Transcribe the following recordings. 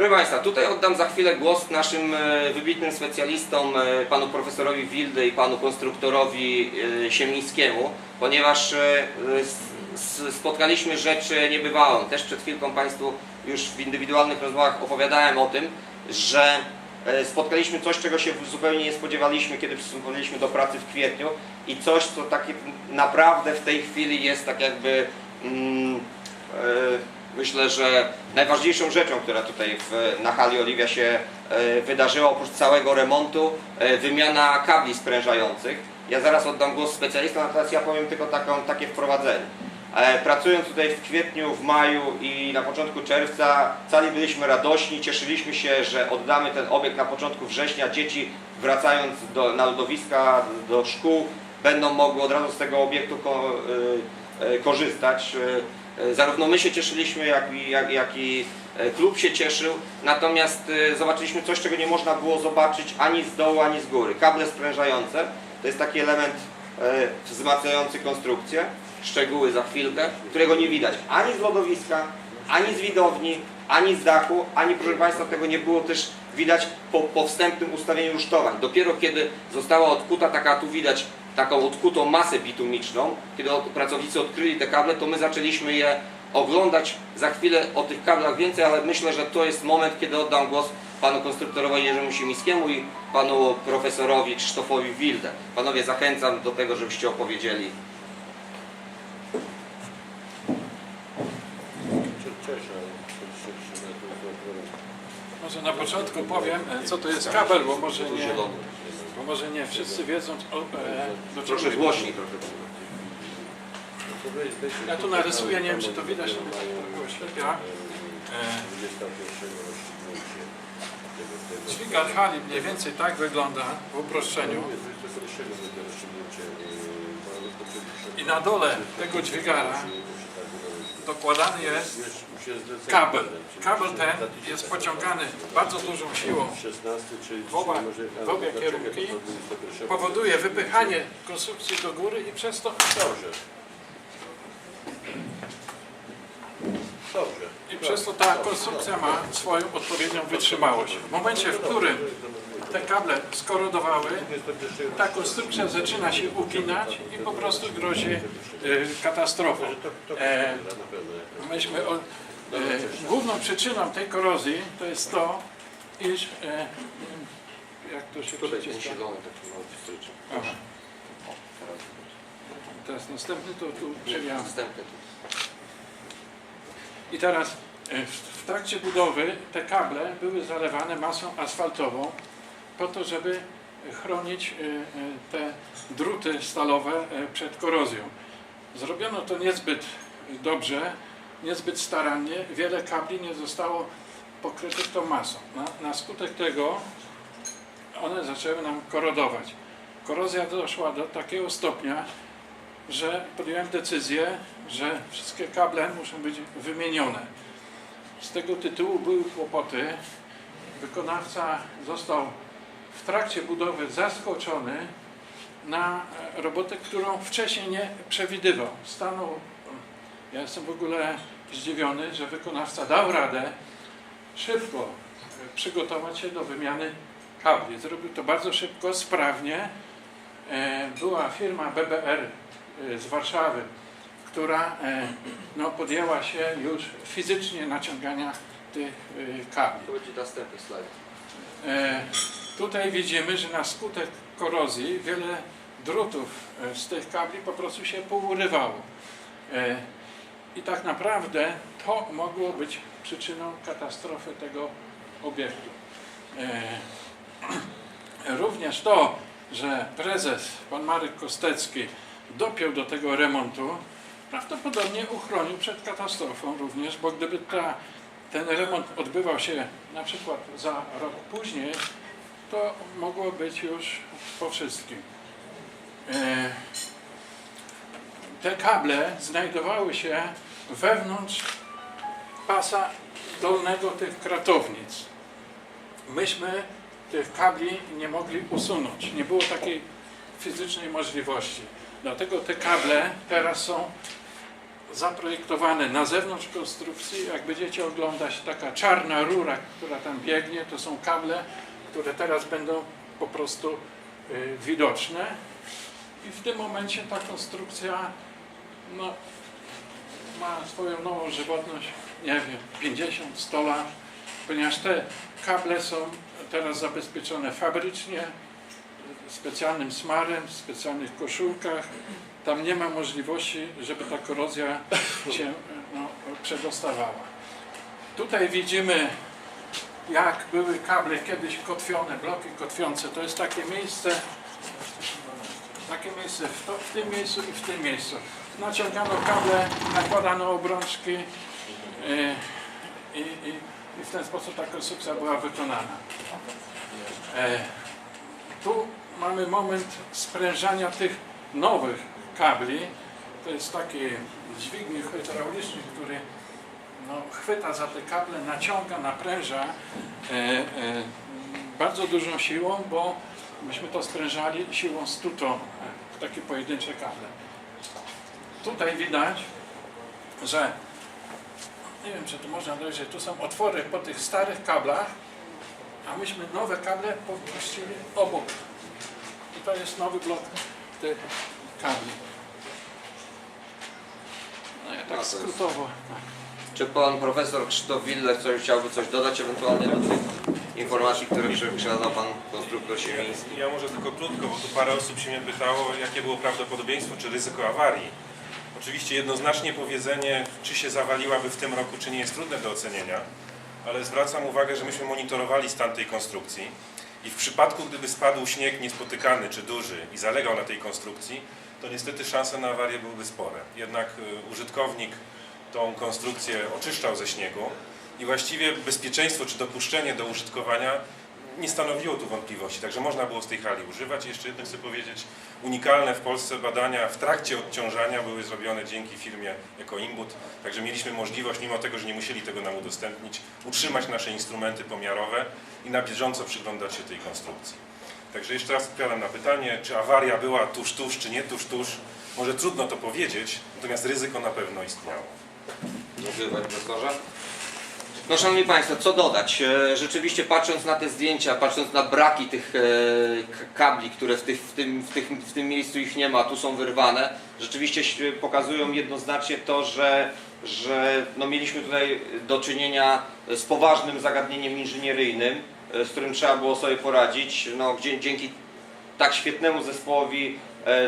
Proszę Państwa, tutaj oddam za chwilę głos naszym e, wybitnym specjalistom, e, panu profesorowi Wildy i panu konstruktorowi e, Siemińskiemu, ponieważ spotkaliśmy rzeczy niebywałą. Też przed chwilką Państwu już w indywidualnych rozmowach opowiadałem o tym, że spotkaliśmy coś, czego się zupełnie nie spodziewaliśmy, kiedy przystępowaliśmy do pracy w kwietniu i coś, co takie naprawdę w tej chwili jest tak jakby mm, e, myślę, że najważniejszą rzeczą, która tutaj w, na hali Oliwia się e, wydarzyła, oprócz całego remontu, e, wymiana kabli sprężających. Ja zaraz oddam głos specjalistom, natomiast ja powiem tylko taką, takie wprowadzenie. E, Pracując tutaj w kwietniu, w maju i na początku czerwca, cali byliśmy radośni, cieszyliśmy się, że oddamy ten obiekt na początku września. Dzieci wracając do, na lodowiska, do szkół, będą mogły od razu z tego obiektu ko, y, y, korzystać. Y, Zarówno my się cieszyliśmy, jak i, jak, jak i e, klub się cieszył, natomiast y, zobaczyliśmy coś, czego nie można było zobaczyć ani z dołu, ani z góry. Kable sprężające, to jest taki element e, wzmacniający konstrukcję, szczegóły za chwilkę, którego nie widać ani z lodowiska, ani z widowni, ani z dachu, ani proszę Państwa tego nie było też widać po, po wstępnym ustawieniu rusztowań. Dopiero kiedy została odkuta taka, tu widać taką odkutą masę bitumiczną, kiedy pracownicy odkryli te kable, to my zaczęliśmy je oglądać. Za chwilę o tych kablach więcej, ale myślę, że to jest moment, kiedy oddam głos panu konstruktorowi Jerzemu Siemińskiemu i panu profesorowi Krzysztofowi Wilde. Panowie, zachęcam do tego, żebyście opowiedzieli. Może na początku powiem, e, co to jest kabel, bo może nie, może nie wszyscy wiedzą, o, e, do czego Proszę głośniej trochę. Ja tu narysuję, nie wiem czy to widać, ale tak oślepia. E, dźwigar hali mniej więcej tak wygląda w uproszczeniu. I na dole tego dźwigara dokładany jest kabel. Kabel ten jest pociągany bardzo dużą siłą w oba, w obie kierunki. Powoduje wypychanie konstrukcji do góry i przez to Dobrze. Dobrze. I przez to ta konstrukcja ma swoją odpowiednią wytrzymałość. W momencie, w którym te kable skorodowały, ta konstrukcja zaczyna się uginać i po prostu grozi katastrofą. E, myśmy o, e, główną przyczyną tej korozji to jest to, iż e, jak to się. Aha. Teraz następny to tu przewijamy. Następny tu. I teraz e, w, trakcie budowy te kable były zalewane masą asfaltową po to, żeby chronić e, e, te druty stalowe e, przed korozją. Zrobiono to niezbyt dobrze, niezbyt starannie. Wiele kabli nie zostało pokrytych tą masą. Na, na skutek tego one zaczęły nam korodować. Korozja doszła do takiego stopnia, że podjąłem decyzję, że wszystkie kable muszą być wymienione. Z tego tytułu były kłopoty. Wykonawca został w trakcie budowy zaskoczony na robotę, którą wcześniej nie przewidywał. Stanął, ja jestem w ogóle zdziwiony, że wykonawca dał radę szybko przygotować się do wymiany kabli. Zrobił to bardzo szybko, sprawnie. E, Była firma BBR e, z Warszawy, która e, no, podjęła się już fizycznie naciągania tych kabli. To będzie następny slajd. Tutaj widzimy, że na skutek korozji wiele drutów e, z tych kabli po prostu się pourywało. E, I tak naprawdę to mogło być przyczyną katastrofy tego obiektu. E, Również to, że prezes, pan Marek Kostecki, dopiął do tego remontu, prawdopodobnie uchronił przed katastrofą również, bo gdyby ta, ten remont odbywał się na przykład za rok później, to mogło być już po wszystkim. E, Te kable znajdowały się wewnątrz pasa dolnego tych kratownic. Myśmy tych kabli nie mogli usunąć. Nie było takiej fizycznej możliwości. Dlatego te kable teraz są zaprojektowane na zewnątrz konstrukcji. Jak będziecie oglądać, taka czarna rura, która tam biegnie, to są kable, które teraz będą po prostu y, widoczne. I w tym momencie ta konstrukcja no, ma swoją nową żywotność, nie wiem, 50-100 lat, ponieważ te kable są teraz zabezpieczone fabrycznie, specjalnym smarem, w specjalnych koszulkach. Tam nie ma możliwości, żeby ta korozja się no, przedostawała. Tutaj widzimy, jak były kable kiedyś kotwione, bloki kotwiące. To jest takie miejsce, takie miejsce w, to, w tym miejscu i w tym miejscu. Naciągano kable, nakładano obrączki yy, i, i, i w ten sposób ta konstrukcja była wykonana. E, tu mamy moment sprężania tych nowych kabli. To jest taki dźwignik hydrauliczny, który no, chwyta za te kable, naciąga, napręża e, e, bardzo dużą siłą, bo myśmy to sprężali siłą stutą w takie pojedyncze kable. Tutaj widać, że nie wiem, czy tu można dojrzeć, tu są otwory po tych starych kablach, a myśmy nowe kable popuścili obok. I to jest nowy blok tych kabli. No ja to tak skrótowo. Czy pan profesor Krzysztof Willer coś, chciałby coś dodać ewentualnie do tych informacji, które przekazał pan konstruktor Siemiński? Ja może tylko krótko, bo tu parę osób się mnie pytało, jakie było prawdopodobieństwo czy ryzyko awarii. Oczywiście jednoznacznie powiedzenie, czy się zawaliłaby w tym roku, czy nie jest trudne do ocenienia, ale zwracam uwagę, że myśmy monitorowali stan tej konstrukcji i w przypadku, gdyby spadł śnieg niespotykany czy duży i zalegał na tej konstrukcji, to niestety szanse na awarię byłyby spore. Jednak y, użytkownik tą konstrukcję oczyszczał ze śniegu i właściwie bezpieczeństwo czy dopuszczenie do użytkowania nie stanowiło tu wątpliwości, także można było z tej hali używać. Jeszcze jedno chcę powiedzieć, unikalne w Polsce badania w trakcie odciążania były zrobione dzięki firmie jako Imbut, także mieliśmy możliwość, mimo tego, że nie musieli tego nam udostępnić, utrzymać nasze instrumenty pomiarowe i na bieżąco przyglądać się tej konstrukcji. Także jeszcze raz odpowiadam na pytanie, czy awaria była tuż, tuż, czy nie tuż, tuż. Może trudno to powiedzieć, natomiast ryzyko na pewno istniało. Dziękuję panie profesorze. No szanowni państwo, co dodać? E, Rzeczywiście patrząc na te zdjęcia, patrząc na braki tych e, kabli, które w, tych, w, tym, w, tych, w tym miejscu ich nie ma, tu są wyrwane, rzeczywiście pokazują jednoznacznie to, że, że no mieliśmy tutaj do czynienia z poważnym zagadnieniem inżynieryjnym, e, z którym trzeba było sobie poradzić. No, dzięki tak świetnemu zespołowi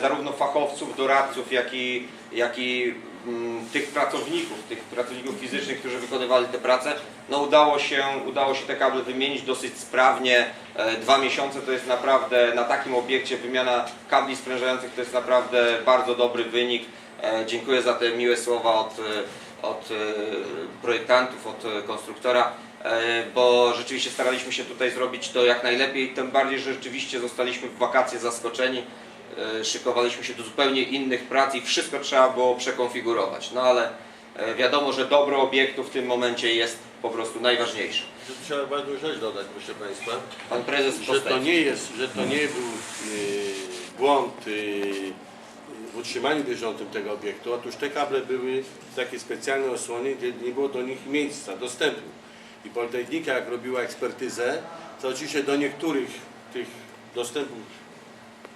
zarówno fachowców, doradców, jak i, jak i tych pracowników, tych pracowników fizycznych, którzy wykonywali te prace, no udało się, udało się te kable wymienić dosyć sprawnie. E, Dwa miesiące to jest naprawdę, na takim obiekcie wymiana kabli sprężających to jest naprawdę bardzo dobry wynik. E, Dziękuję za te miłe słowa od, e, od projektantów, od konstruktora. Bo rzeczywiście staraliśmy się tutaj zrobić to jak najlepiej, tym bardziej, że rzeczywiście zostaliśmy w wakacje zaskoczeni, szykowaliśmy się do zupełnie innych prac i wszystko trzeba było przekonfigurować. No ale e, wiadomo, że dobro obiektu w tym momencie jest po prostu najważniejsze. Tu Trzeba bardzo rzecz dodać, proszę Państwa, Pan prezes że to nie jest, że to nie był y, błąd y, w utrzymaniu bieżącym tego obiektu. Otóż te kable były w takiej specjalnej osłonie, gdzie nie było do nich miejsca, dostępu. I Politechnika, jak robiła ekspertyzę, to oczywiście do niektórych tych dostępów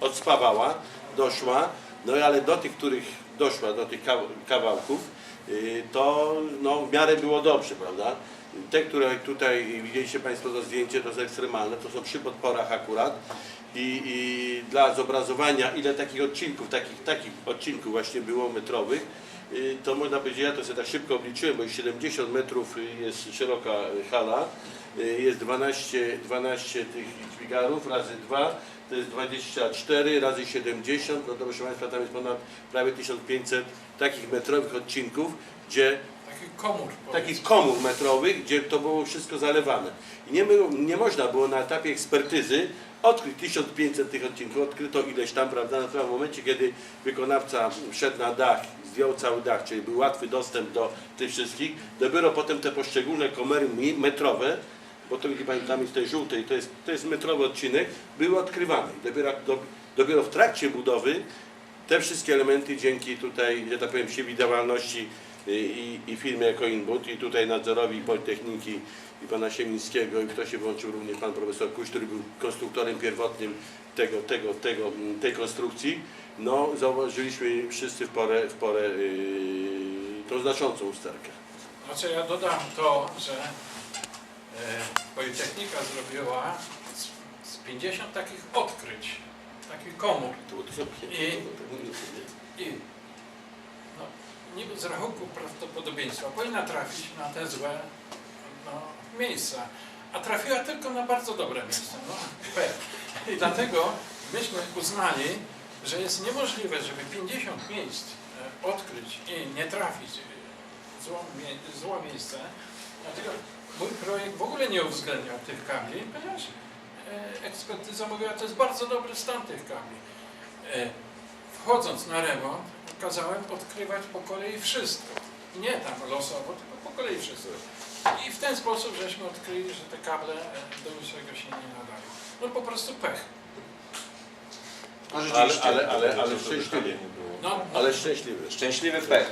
odspawała, doszła, no ale do tych, których doszła, do tych kaw- kawałków, y, to no, w miarę było dobrze, prawda? Te, które tutaj widzieliście Państwo to zdjęcie, to jest ekstremalne, to są przy podporach akurat i, i dla zobrazowania ile takich odcinków, takich, takich odcinków właśnie było metrowych, y, to można powiedzieć, ja to sobie tak szybko obliczyłem, bo jest 70 metrów y, jest szeroka hala, jest 12, 12 tych dźwigarów razy 2, to jest 24 razy 70, no to proszę Państwa, tam jest ponad prawie 1500 takich metrowych odcinków, gdzie Taki komór. takich komór metrowych, gdzie to było wszystko zalewane. I nie, było, nie można było na etapie ekspertyzy odkryć 1500 tych odcinków, odkryto ileś tam, prawda, natomiast w momencie, kiedy wykonawca wszedł na dach, zdjął cały dach, czyli był łatwy dostęp do tych wszystkich, dopiero potem te poszczególne komory mi- metrowe, bo to widzi Pani z tej żółtej, to jest, to jest metrowy odcinek, były odkrywane. Dopiero, do, dopiero w trakcie budowy te wszystkie elementy dzięki tutaj, że tak powiem, przewidywalności y, i, i firmie jako Inbut i tutaj nadzorowi Politechniki i pana Siemińskiego i w to się włączył również pan profesor Kuś, który był konstruktorem pierwotnym tego, tego, tego, mm, tej konstrukcji, no zauważyliśmy wszyscy w porę, w porę yy, tą znaczącą usterkę. Znaczy ja dodam to, że Politechnika zrobiła z, z 50 takich odkryć, takich komór. I- I no, niby z rachunku prawdopodobieństwa powinna trafić na te złe no, miejsca, a trafiła tylko na bardzo dobre miejsca. No. I dlatego myśmy uznali, że jest niemożliwe, żeby 50 miejsc e, odkryć i nie trafić w złą, mie- złe miejsce. Dlatego mój projekt w ogóle nie uwzględniał tych kabli, ponieważ e, ekspertyza mówiła, że to jest bardzo dobry stan tych kabli. E, wchodząc na remont, kazałem odkrywać po kolei wszystko. Nie tam losowo, tylko po kolei wszystko. I w ten sposób żeśmy odkryli, że te kable e, do niczego się nie nadają. No po prostu pech. No Ale, rzeczywiście. ale, ale, ale szczęśliwie. No, Ale szczęśliwy. Szczęśliwy pech.